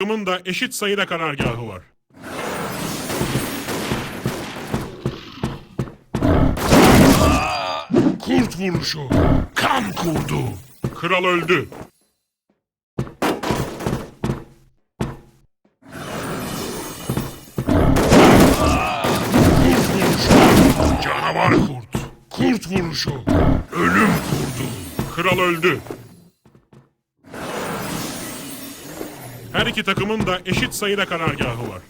takımın da eşit sayıda karargahı var. Kurt vuruşu. Kan kurdu. Kral öldü. Kurt vuruşu. Canavar kurt. Kurt vuruşu. Ölüm kurdu. Kral öldü. Her iki takımın da eşit sayıda karargahı var.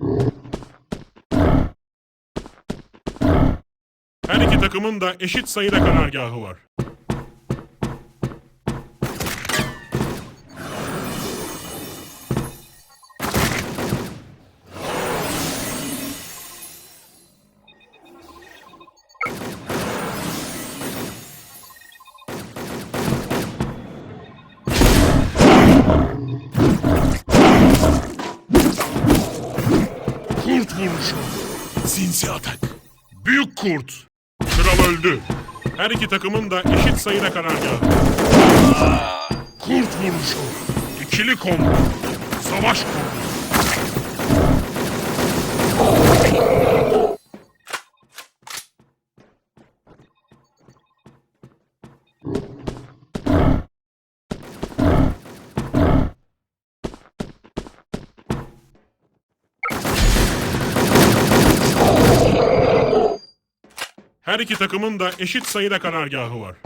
Her iki takımın da eşit sayıda karargahı var. Kurt vuruşu. Sinsi atak. Büyük kurt. Kral öldü. Her iki takımın da eşit sayıda karargahı. Kurt vuruşu. İkili kombo. Savaş kurdu. Her iki takımın da eşit sayıda karargahı var.